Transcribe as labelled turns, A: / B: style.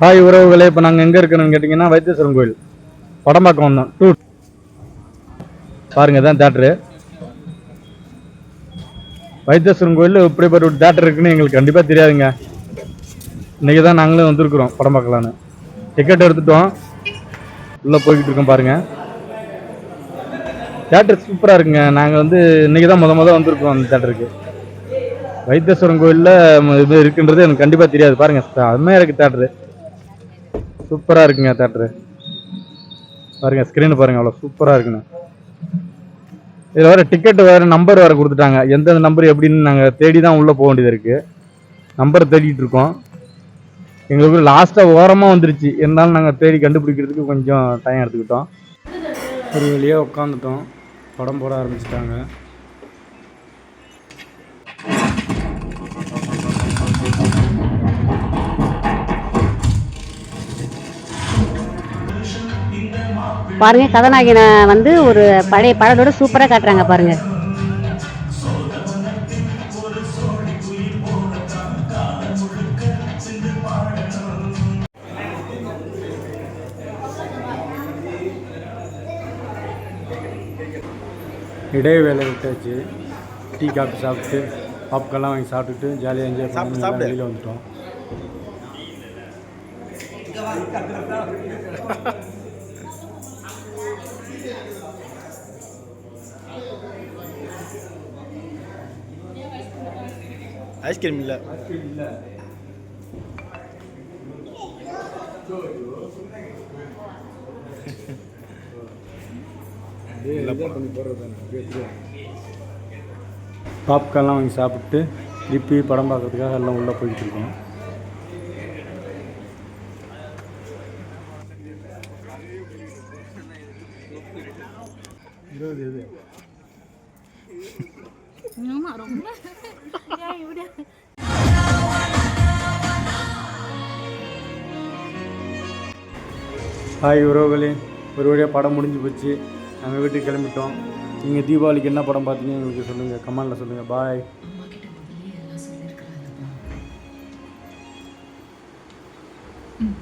A: Hi உறவுகளே இப்போ நாங்கள் எங்கே இருக்கணும்னு கேட்டிங்கன்னா வைத்தீஸ்வரன் கோயில். படம்பாக்கம் வந்தோம். டூ பாருங்க தான் தேட்ரு வைத்தீஸ்வரன் கோயில் இப்படிப்பட்ட ஒரு தேட்டர் இருக்குன்னு எங்களுக்கு கண்டிப்பாக தெரியாதுங்க. இன்றைக்கி தான் நாங்களும் வந்திருக்கிறோம் படம் பார்க்கலான்னு டிக்கெட் எடுத்துட்டோம். உள்ளே போய்கிட்டு இருக்கோம் பாருங்கள் தேட்டர் சூப்பராக இருக்குங்க. நாங்கள் வந்து இன்னைக்கு தான் முத முத வந்திருக்கோம் அந்த தேட்டருக்கு வைத்தீஸ்வரன் கோயிலில் இது இருக்குன்றது எனக்கு கண்டிப்பாக தெரியாது. பாருங்க அருமையாக இருக்குது தேட்ரு சூப்பராக இருக்குங்க தேட்ரு பாருங்க ஸ்க்ரீனு பாருங்க அவ்வளோ சூப்பராக இருக்குங்க. இதில் வேறு டிக்கெட் வேறு நம்பர் வேறு கொடுத்துட்டாங்க. எந்தெந்த நம்பர் எப்படின்னு நாங்கள் தேடி தான் உள்ளே போக வேண்டியது இருக்குது நம்பர் தேடிட்டு இருக்கோம். எங்களுக்கு லாஸ்ட்டாக ஓரமாக வந்துருச்சு. இருந்தாலும் நாங்கள் தேடி கண்டுபிடிக்கிறதுக்கு கொஞ்சம் டைம் எடுத்துக்கிட்டோம். ஒரு வெளியே உட்காந்துட்டோம் படம் போட ஆரம்பிச்சிட்டாங்க.
B: பாருங்க கதாநாயகனை வந்து ஒரு பழைய படத்தோட சூப்பரா காட்டுறாங்க பாருங்க.
A: இடைவேளை விட்டாச்சு. டீ காஃபி சாப்பிட்டு பாப்கார்ன்லாம் வாங்கி சாப்பிட்டுட்டு ஜாலியாக என்ஜாய் பண்ணி வெளியில் வந்துட்டோம்.
C: ஐஸ்கிரீம் இல்லை.
A: பாப்கார்ன்லாம் வாங்கி சாப்பிட்டு திருப்பி படம் பார்க்கறதுக்காக எல்லாம் உள்ளே போய்கிட்டு இருக்கோம். இருபது இது
D: இப்படி
A: ஹாய் உறவுகளே ஒரு வழியாக படம் முடிஞ்சு போச்சு. நாங்கள் வீட்டுக்கு கிளம்பிட்டோம். நீங்கள் தீபாவளிக்கு என்ன படம் பார்த்தீங்க எங்களுக்கு சொல்லுங்கள் கமெண்டில் சொல்லுங்கள் பாய்
D: ம்.